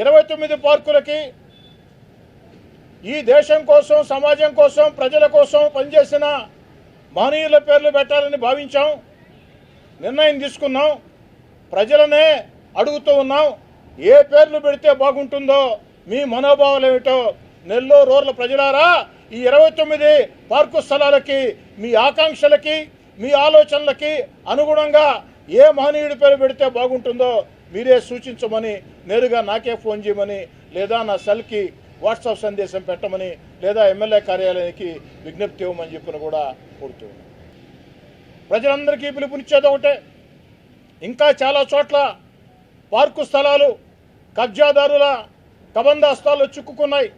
ఇరవై తొమ్మిది పార్కులకి ఈ దేశం కోసం సమాజం కోసం ప్రజల కోసం పనిచేసిన మహనీయుల పేర్లు పెట్టాలని భావించాం. నిర్ణయం తీసుకున్నాం. ప్రజలనే అడుగుతూ ఉన్నాం ఏ పేర్లు పెడితే బాగుంటుందో మీ మనోభావాలు ఏమిటో. నెల్లూరు రూరల్ ప్రజలారా ఈ ఇరవై తొమ్మిది పార్కు స్థలాలకి మీ ఆకాంక్షలకి మీ ఆలోచనలకి అనుగుణంగా ఏ మహనీయుడి పేరు పెడితే బాగుంటుందో మీరే సూచించమని నేరుగా నాకే ఫోన్ చేయమని లేదా నా సెల్కి వాట్సాప్ సందేశం పెట్టమని లేదా ఎమ్మెల్యే కార్యాలయానికి విజ్ఞప్తి ఇవ్వమని చెప్పిన కూడా కోరుతూ ప్రజలందరికీ పిలుపునిచ్చేది ఒకటే. ఇంకా చాలా చోట్ల పార్కు స్థలాలు కబ్జాదారుల కబందాస్తాలు చిక్కుకున్నాయి.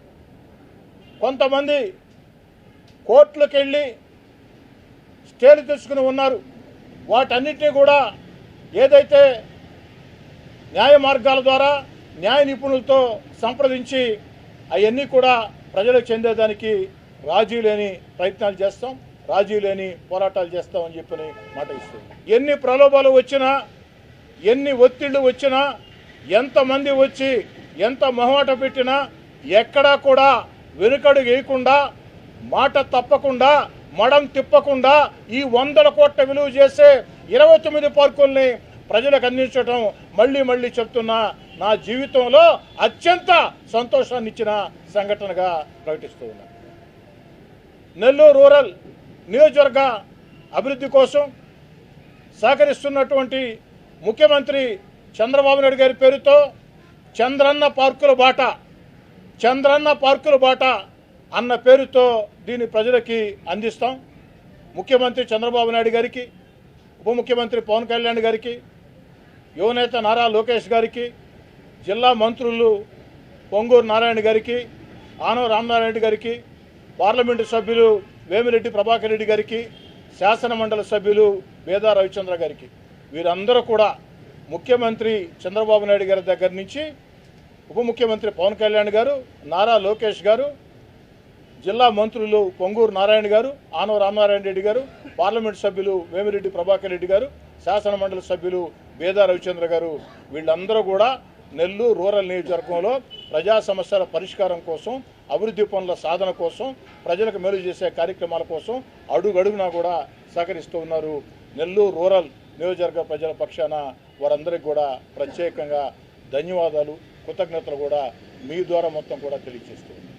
కొంతమంది కోర్టులకు వెళ్ళి స్టేలు తెచ్చుకుని ఉన్నారు. వాటన్నిటినీ కూడా ఏదైతే న్యాయ మార్గాల ద్వారా న్యాయ నిపుణులతో సంప్రదించి అవన్నీ కూడా ప్రజలకు చెందేదానికి రాజీ లేని ప్రయత్నాలు చేస్తాం రాజీ లేని పోరాటాలు చేస్తామని చెప్పని మాట ఇస్తుంది. ఎన్ని ప్రలోభాలు వచ్చినా ఎన్ని ఒత్తిళ్ళు వచ్చినా ఎంతమంది వచ్చి ఎంత మొహమాట పెట్టినా ఎక్కడా కూడా వెనుకడు వేయకుండా మాట తప్పకుండా మడం తిప్పకుండా ఈ వందల కోట్ల విలువ చేసే ఇరవై తొమ్మిది పార్కుల్ని ప్రజలకు అందించడం మళ్ళీ మళ్ళీ చెప్తున్నా నా జీవితంలో అత్యంత సంతోషాన్ని ఇచ్చిన సంఘటనగా ప్రకటిస్తూ ఉన్నా. నెల్లూరు రూరల్ నియోజకవర్గ అభివృద్ధి కోసం సహకరిస్తున్నటువంటి ముఖ్యమంత్రి చంద్రబాబు నాయుడు గారి పేరుతో చంద్రన్న పార్కుల బాట చంద్రన్న పార్కుల బాట అన్న పేరుతో దీన్ని ప్రజలకి అందిస్తాం. ముఖ్యమంత్రి చంద్రబాబు నాయుడు గారికి ఉప ముఖ్యమంత్రి పవన్ కళ్యాణ్ గారికి యువనేత నారా లోకేష్ గారికి జిల్లా మంత్రులు పొంగూరు నారాయణ గారికి ఆనవ రామనారాయణ గారికి పార్లమెంటు సభ్యులు వేమిరెడ్డి ప్రభాకర్ రెడ్డి గారికి శాసనమండలి సభ్యులు వేదా రవిచంద్ర గారికి. వీరందరూ కూడా ముఖ్యమంత్రి చంద్రబాబు నాయుడు గారి దగ్గర నుంచి ఉప ముఖ్యమంత్రి పవన్ కళ్యాణ్ గారు నారా లోకేష్ గారు జిల్లా మంత్రులు పొంగూరు నారాయణ గారు ఆనవ రామనారాయణ రెడ్డి గారు పార్లమెంటు సభ్యులు వేమిరెడ్డి ప్రభాకర్ రెడ్డి గారు శాసనమండలి సభ్యులు వేద రవిచంద్ర గారు వీళ్ళందరూ కూడా నెల్లూరు రూరల్ నియోజకవర్గంలో ప్రజా సమస్యల పరిష్కారం కోసం అభివృద్ధి పనుల సాధన కోసం ప్రజలకు మేలు చేసే కార్యక్రమాల కోసం అడుగడుగునా కూడా సహకరిస్తూ ఉన్నారు నెల్లూరు రూరల్ నియోజకవర్గ ప్రజల పక్షాన వారందరికీ కూడా ప్రత్యేకంగా ధన్యవాదాలు కృతజ్ఞతలు కూడా మీ ద్వారా మొత్తం కూడా తెలియజేస్తూ